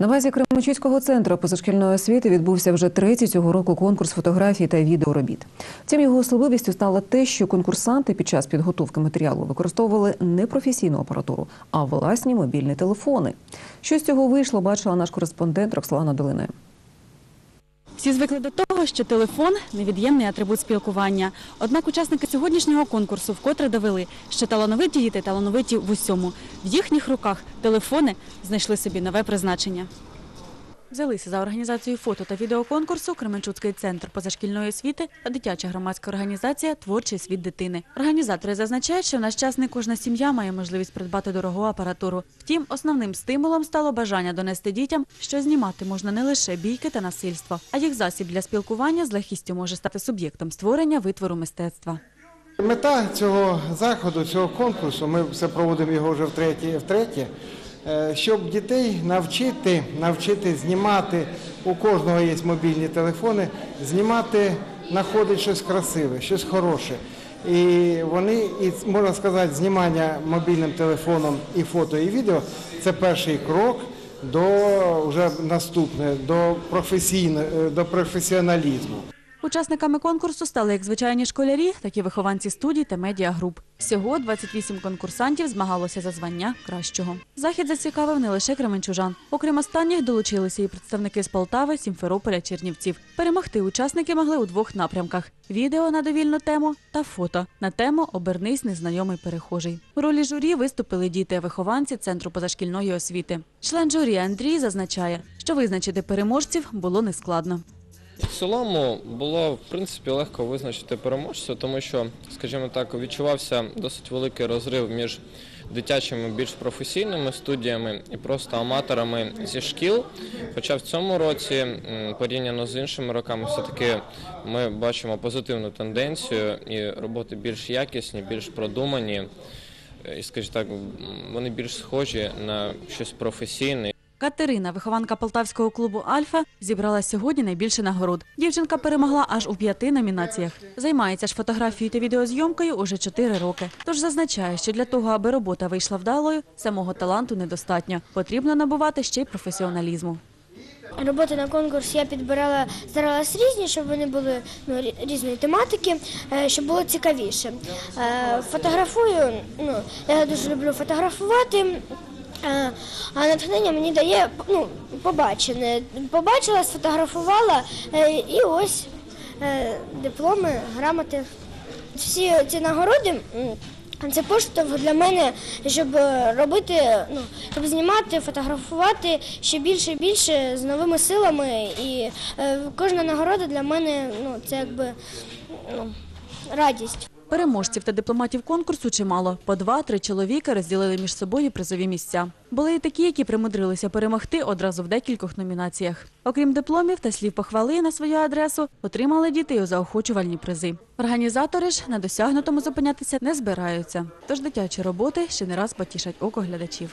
На базі Кременчуцького центру позашкільної освіти відбувся вже третій цього року конкурс фотографій та відеоробіт. Втім, його особливістю стало те, що конкурсанти під час підготовки матеріалу використовували не професійну апаратуру, а власні мобільні телефони. Що з цього вийшло, бачила наш кореспондент Роксолана Долина. Всі звикли до того, що телефон невід'ємний атрибут спілкування. Однак учасники сьогоднішнього конкурсу вкотре довели, що талановиті діти талановиті в усьому. В їхніх руках телефони знайшли собі нове призначення. Взялися за організацію фото та відеоконкурсу Кременчуцький центр позашкільної освіти та дитяча громадська організація Творчий світ дитини. Організатори зазначають, що в наш час не кожна сім'я має можливість придбати дорогу апаратуру. Втім, основним стимулом стало бажання донести дітям, що знімати можна не лише бійки та насильство, а їх засіб для спілкування з легкістю може стати суб'єктом створення витвору мистецтва. Мета цього заходу, цього конкурсу, ми все проводимо його вже втретє, втретє, щоб дітей навчити, навчити знімати, у кожного є мобільні телефони, знімати, знаходити щось красиве, щось хороше. І вони, і можна сказати, знімання мобільним телефоном і фото, і відео це перший крок до вже наступне, до професійно- до професіоналізму. Учасниками конкурсу стали як звичайні школярі, так і вихованці студій та медіагруп. Всього 28 конкурсантів змагалося за звання кращого. Захід зацікавив не лише кременчужан. Окрім останніх долучилися і представники з Полтави, Сімферополя, Чернівців. Перемогти учасники могли у двох напрямках: відео на довільну тему та фото на тему Обернись незнайомий перехожий. У ролі журі виступили діти, вихованці центру позашкільної освіти. Член журі Андрій зазначає, що визначити переможців було нескладно. В цілому було в принципі легко визначити переможця, тому що, скажімо так, відчувався досить великий розрив між дитячими більш професійними студіями і просто аматорами зі шкіл. Хоча в цьому році, порівняно з іншими роками, все-таки ми бачимо позитивну тенденцію і роботи більш якісні, більш продумані. І, скажімо так, вони більш схожі на щось професійне. Катерина, вихованка полтавського клубу Альфа, зібрала сьогодні найбільше нагород. Дівчинка перемогла аж у п'яти номінаціях. Займається ж фотографією та відеозйомкою уже чотири роки. Тож зазначає, що для того, аби робота вийшла вдалою, самого таланту недостатньо. Потрібно набувати ще й професіоналізму. Роботи на конкурс я підбирала, старалась різні, щоб вони були ну, різної тематики, е, щоб було цікавіше. Е, Фотографую, ну, я дуже люблю фотографувати, а натхнення мені дає ну, побачене. Побачила, сфотографувала е, і ось е, дипломи, грамоти. Всі ці нагороди. це поштовх для мене, щоб робити, ну щоб знімати, фотографувати ще більше і більше з новими силами. І е, кожна нагорода для мене ну це якби ну, радість. Переможців та дипломатів конкурсу чимало. По два-три чоловіка розділили між собою призові місця. Були і такі, які примудрилися перемогти одразу в декількох номінаціях. Окрім дипломів та слів похвали на свою адресу, отримали діти й заохочувальні призи. Організатори ж на досягнутому зупинятися не збираються. Тож дитячі роботи ще не раз потішать око глядачів.